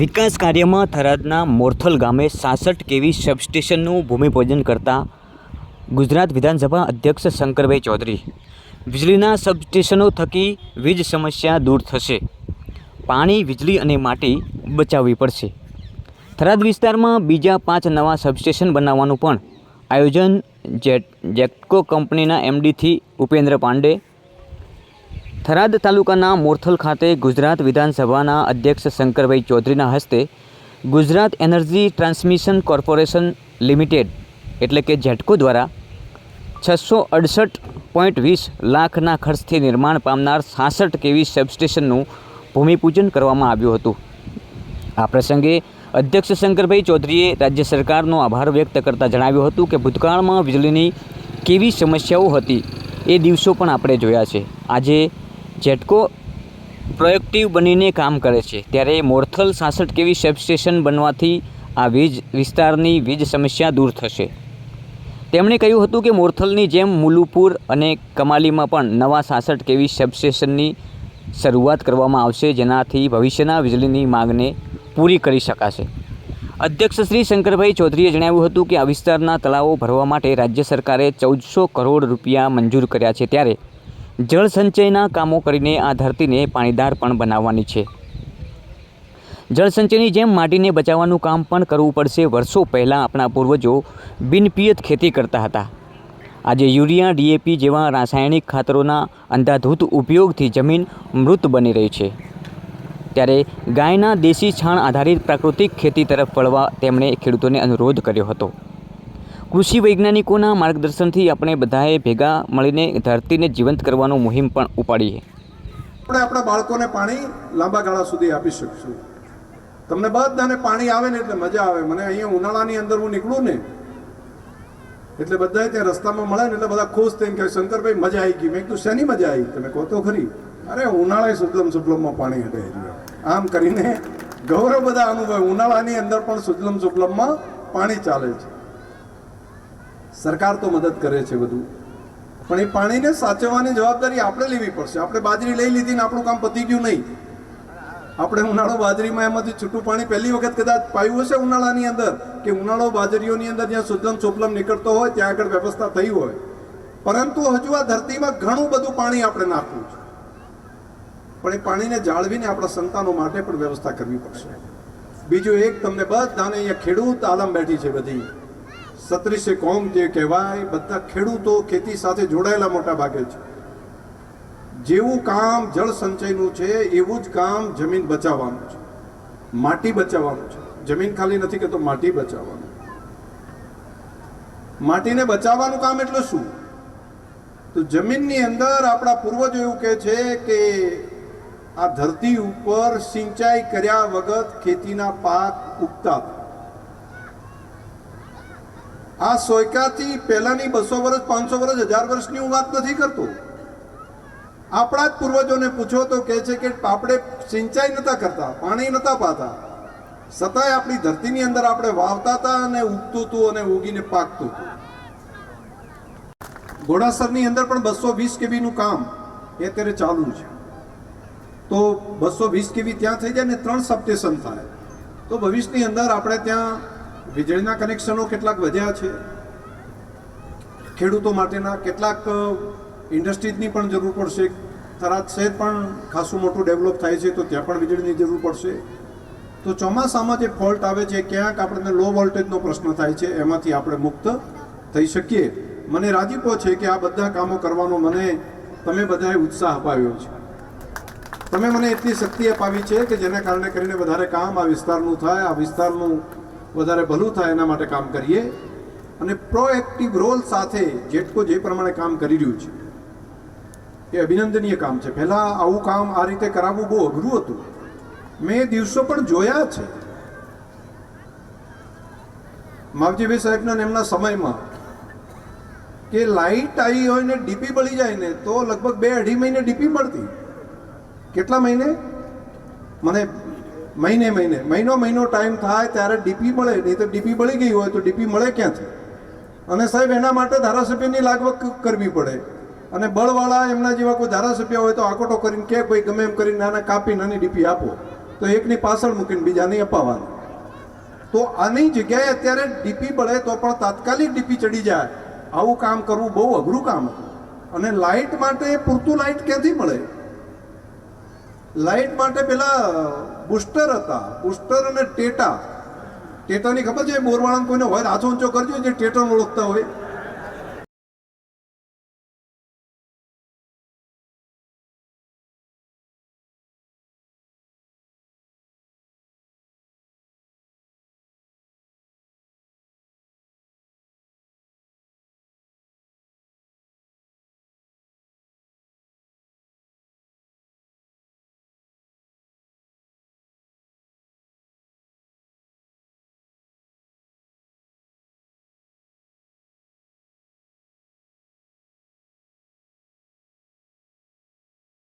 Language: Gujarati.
વિકાસ કાર્યમાં થરાદના મોરથલ ગામે સાસઠ કેવી સબસ્ટેશનનું ભૂમિપૂજન કરતા ગુજરાત વિધાનસભા અધ્યક્ષ શંકરભાઈ ચૌધરી. વીજળીના સબસ્ટેશનો થકી વીજ સમસ્યા દૂર થશે. પાણી, વીજળી અને માટી બચાવવી પડશે. થરાદ વિસ્તારમાં બીજા પાંચ નવા સબસ્ટેશન બનાવવાનું પણ આયોજન જેટ જેટકો કંપનીના એમડીથી ઉપેન્દ્ર પાંડે થરાદ તાલુકાના મોરથલ ખાતે ગુજરાત વિધાનસભાના અધ્યક્ષ શંકરભાઈ ચૌધરીના હસ્તે Gujarat energy transmission corporation limited, એટલે કે જેટકો દ્વારા છસો અડસઠ પોઈન્ટ વીસ લાખના ખર્ચથી નિર્માણ પામનાર સાસઠ કેવી સબસ્ટેશનનું ભૂમિપૂજન કરવામાં આવ્યું હતું. આ પ્રસંગે અધ્યક્ષ શંકરભાઈ ચૌધરીએ રાજ્ય સરકારનો આભાર વ્યક્ત કરતા જણાવ્યું હતું કે ભૂતકાળમાં વીજળીની કેવી સમસ્યાઓ હતી એ દિવસો પણ આપણે જોયા છે. આજે જેટકો પ્રોએક્ટિવ બનીને કામ કરે છે, ત્યારે મોરથલ સાસઠ કેવી સબસ્ટેશન બનવાથી આ વીજ વિસ્તારની વીજ સમસ્યા દૂર થશે. તેમણે કહ્યું હતું કે મોરથલની જેમ મુલુપુર અને કમાલીમાં પણ નવા સાસઠ કેવી સબસ્ટેશનની શરૂઆત કરવામાં આવશે, જેનાથી ભવિષ્યના વીજળીની માંગને પૂરી કરી શકાશે. અધ્યક્ષ શ્રી શંકરભાઈ ચૌધરીએ જણાવ્યું હતું કે આ વિસ્તારના તળાવો ભરવા માટે રાજ્ય સરકારે ચૌદસો કરોડ રૂપિયા મંજૂર કર્યા છે, ત્યારે જળ સંચયના કામો કરીને આ ધરતીને પાણીદાર પણ બનાવવાની છે. જળસંચયની જેમ માટીને બચાવવાનું કામ પણ કરવું પડશે. વર્ષો પહેલાં આપણા પૂર્વજો બિનપિયત ખેતી કરતા હતા. આજે યુરિયા, ડીએપી જેવા રાસાયણિક ખાતરોના અંધાધૂત ઉપયોગથી જમીન મૃત બની રહી છે. ત્યારે ગાયના દેશી છાણ આધારિત પ્રાકૃતિક ખેતી તરફ વળવા તેમણે ખેડૂતોને અનુરોધ કર્યો હતો. કૃષિ વૈજ્ઞાનિકોના માર્ગદર્શનથી આપણે બધાએ ભેગા મળીને ધરતીને જીવંત કરવાનો મુહિમ પણ ઉપાડીએ. આપણે આપણા બાળકોને પાણી લાંબા ગાળા સુધી આપી શકશું. તમને બધાને પાણી આવે ને એટલે મજા આવે. મને અહીંયા ઉનાળાની અંદર હું નીકળું ને, એટલે બધા ત્યાં રસ્તામાં મળે ને એટલે બધા ખુશ થઈને કે શંકરભાઈ, મજા આવી ગઈ. મેં કીધું, શેની મજા આવી તમે કહો તો ખરી. અરે ઉનાળે સુજલમ સુફલમમાં પાણી હટે આમ કરીને ગૌરવ બધા અનુભવ. ઉનાળાની અંદર પણ સુજલમ સુફલમમાં પાણી ચાલે છે. સરકાર તો મદદ કરે છે બધું. પણ એ પાણીને સાચવવાની જવાબદારી આપણે લેવી પડશે. આપણે બાજરી લઈ લીધી ને આપણું કામ પતી ગયું નહીં. આપણે ઉનાળો બાજરીમાં એમાંથી છૂટું પાણી પહેલી વખત કદાચ પાયું હશે ઉનાળાની અંદર, કે ઉનાળો બાજરીઓની અંદર જ્યાં સુજલમ ચોપલમ નીકળતો હોય, ત્યાં આગળ વ્યવસ્થા થઈ હોય. પરંતુ હજુ આ ધરતીમાં ઘણું બધું પાણી આપણે નાખવું છે. પણ એ પાણીને જાળવીને આપણા સંતાનો માટે પણ વ્યવસ્થા કરવી પડશે. બીજું એક તમને બધાને અહીંયા ખેડૂત આલમ બેઠી છે બધી. સત્રીસે કોમ જે કહેવાય, બધા ખેડૂતો ખેતી સાથે જોડાયેલા મોટા ભાગે છે જેવું કામ જળ સંચયનું છે, એવું જ કામ જમીન બચાવવાનું છે. માટી બચાવવાનું છે. જમીન ખાલી નથી કહેતો માટી બચાવવાનું. માટીને બચાવવાનું કામ એટલે શું? તો જમીનની અંદર આપણા પૂર્વજો એવું કહે છે કે આ ધરતી ઉપર સિંચાઈ કર્યા વગર ખેતીના પાક ઉગતા હતા. આ સોયકાથી પહેલાની બસો વર્ષ પાંચસો વર્ષ હજાર વર્ષની હું વાત નથી કરતો. આપણા જ પૂર્વજોને પૂછો તો કહે છે કે આપણે સિંચાઈ નતા કરતા, પાણી નતા પાતા. છતાંય આપણી ધરતીની અંદર આપણે વાવતા હતા અને ઉગતું હતું અને ઉગીને પાકતું હતું. ઘોડાસરની અંદર પણ બસો વીસ કેવીનું કામ એ અત્યારે ચાલુ છે. તો બસો વીસ કેવી ત્યાં થઈ જાય ને ત્રણ સબસ્ટેશન થાય. તો ભવિષ્યની અંદર આપણે ત્યાં વીજળીના કનેક્શનો કેટલાક વધ્યા છે? ખેડૂતો માટેના કેટલાક ઇન્ડસ્ટ્રીઝની પણ જરૂર પડશે. થરાદ શહેર પણ ખાસું મોટું ડેવલપ થાય છે, તો ત્યાં પણ વીજળીની જરૂર પડશે. તો ચોમાસામાં જે ફોલ્ટ આવે છે, ક્યાંક આપણને લો વોલ્ટેજનો પ્રશ્ન થાય છે, એમાંથી આપણે મુક્ત થઈ શકીએ. મને રાજીપો છે કે આ બધા કામો કરવાનો મને, તમે બધાએ ઉત્સાહ અપાવ્યો છે. તમે મને એટલી શક્તિ અપાવી છે કે જેના કારણે કરીને વધારે કામ આ વિસ્તારનું થાય, આ વિસ્તારનું વધારે ભલું થાય એના માટે કામ કરીએ અને પ્રોએક્ટિવ રોલ સાથે જેટકો જે પ્રમાણે કામ કરી રહ્યું છે. એ અભિનંદનીય કામ છે. પહેલાં આવું કામ આ રીતે કરાવવું બહુ અઘરું હતું. મેં એ દિવસો પણ જોયા છે. માવજીભાઈ સાહેબના એમના સમયમાં કે લાઈટ આવી હોય ને ડીપી બળી જાય ને તો લગભગ બે અઢી મહિને ડીપી મળતી. કેટલા મહિને? મને મહિને મહિને. મહિનો મહિનો ટાઈમ થાય ત્યારે ડીપી મળે નહીં તો ડીપી મળી ગઈ હોય તો ડીપી મળે ક્યાંથી? અને સાહેબ, એના માટે ધારાસભ્યની લાગવક કરવી પડે. અને બળવાળા એમના જેવા કોઈ ધારાસભ્ય હોય તો આકોટો કરીને કે ભાઈ, ગમે એમ કરીને નાના કાપી, નાની ડીપી આપો. તો એકની પાછળ મૂકીને બીજાની અપાવવાની. તો આની જગ્યાએ અત્યારે ડીપી બળે તો પણ તાત્કાલિક ડીપી ચડી જાય. આવું કામ કરવું બહુ અઘરું કામ અને લાઇટ માટે પૂરતું લાઇટ ક્યાંથી મળે? લાઇટ માટે પેલા બુસ્ટર હતા. બુસ્ટર અને ટેટા. ટેટાની ખબર છે? બોરવાળાને કોઈને હોય આછો ઊંચો કરજો, જે ટેટાને ઓળખતા હોય.